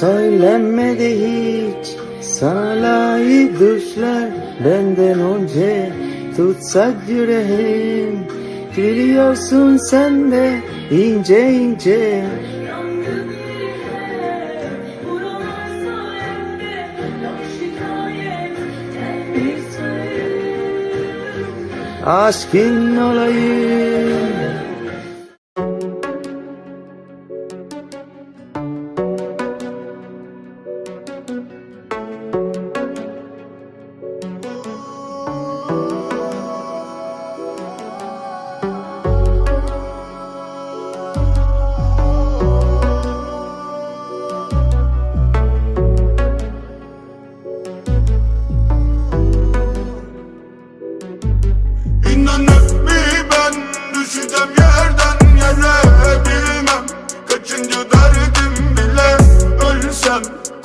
Söylenmedi hiç. Sana layık düşler benden önce. Tutsak yüreğim. Gülüyorsun sen de ince ince. Aşkın olayım.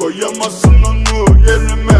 Koyamazsın onu. Yerime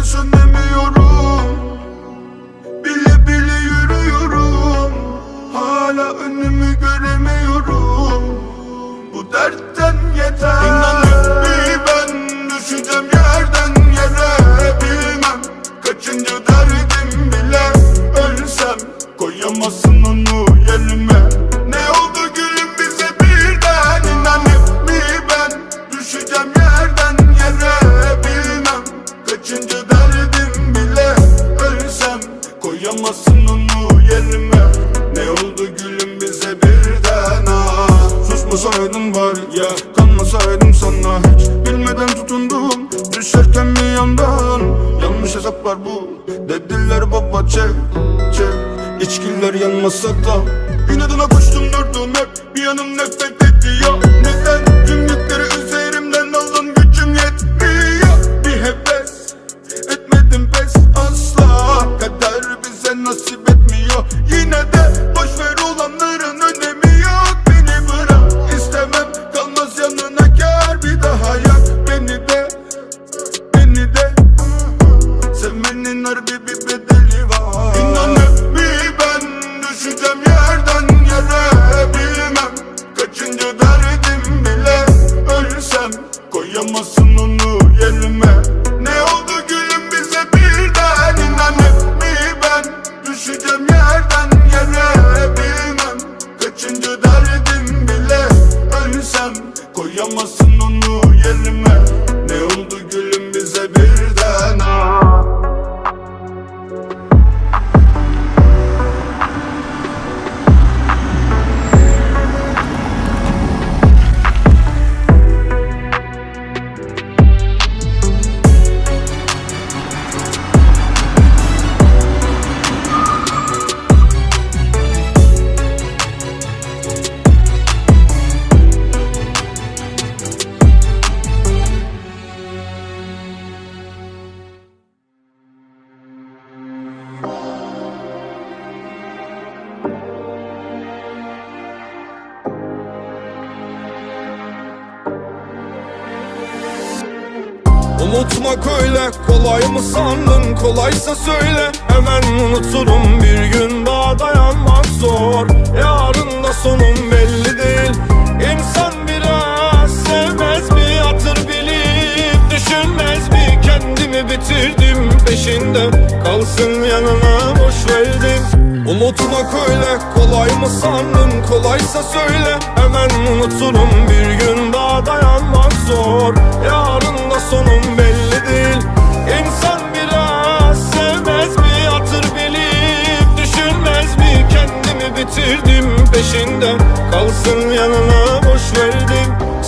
Nedense sönemiyorum Bile bile yürüyorum. Hala önümü göremiyorum. Bu dertten yeter. İnanın bir ben düşeceğim yerden yere. Bilmem kaçıncı derdim bile. Ölsem koyamazsın onu yerime. Ne oldu gülüm bize birden? İnanıp bir ben düşeceğim yerden yere. Kaçıncı koyamazsın onu yerime. Ne oldu gülüm bize birden ah. Susmasaydın bari ya Kanmasaydım sana hiç? Bilmeden tutundum Düşerken bir yandan. Yanlış hesaplar bu Dediler baba çek çek. İçkiler yanmasa da. İnadına koştum durdum hep. Bir yanım nefret Unutmak öyle kolay mı sandın? Kolaysa söyle. Hemen unuturum bir gün daha dayanmak zor. Yarın da sonum belli değil. İnsan biraz sevmez mi hatır bilip Düşünmez mi? Kendimi bitirdim peşinde. Kalsın yanına boş verdim Unutmak öyle kolay mı sandın? Kolaysa söyle. Hemen unuturum bir gün daha dayanmak zor. Yarın da sonum belli değil. İnsan biraz sevmez mi? Hatır bilip Düşünmez mi? Kendimi bitirdim peşinde Kalsın yanına boş verdim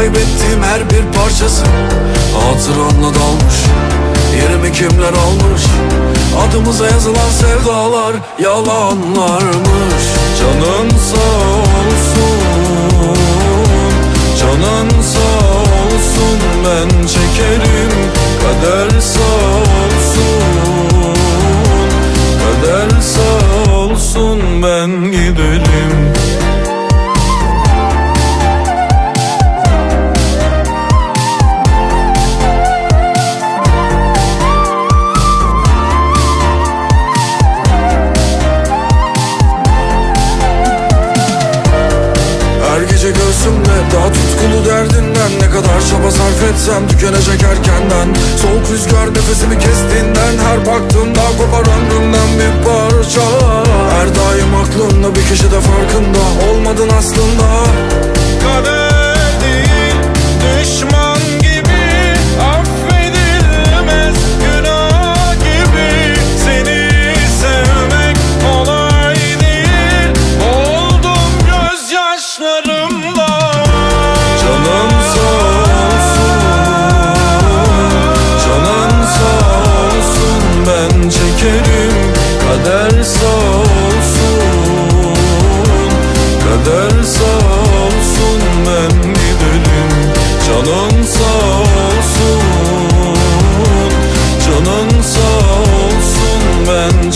kaybettiğim her bir parçası. Hatıranla dalmış Yerimi kimler almış? Adımıza yazılan sevdalar yalanlarmış. Canın sağ olsun Canın sağ olsun ben çekerim. Kader sağ olsun Kader sağ olsun ben giderim sağ olsun ben giderim. Canın sağ olsun Canın sağ olsun ben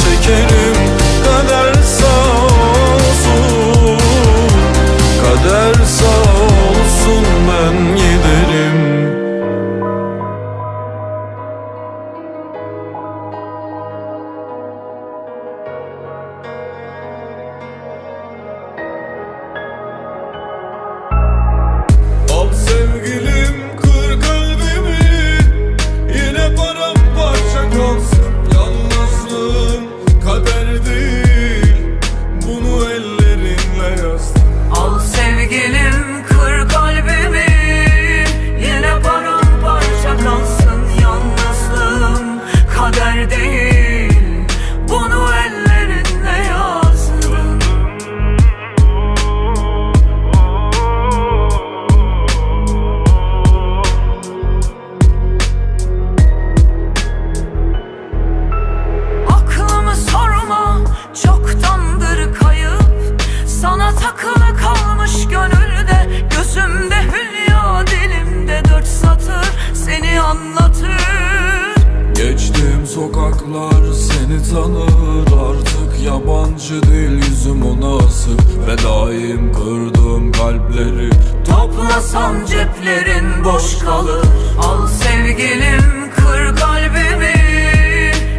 Sokaklar seni tanır artık Yabancı değil yüzüm ona asık. Ve daim kırdım kalpleri Toplasan ceplerin boş kalır. Al sevgilim kır kalbimi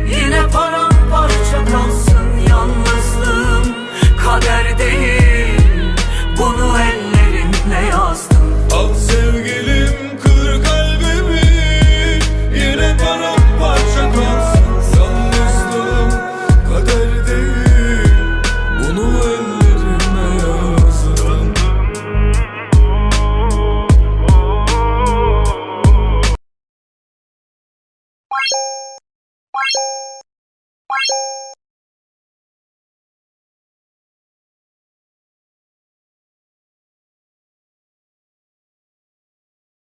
Yine paramparça kalsın yalnızlığım. Kader değil bunu el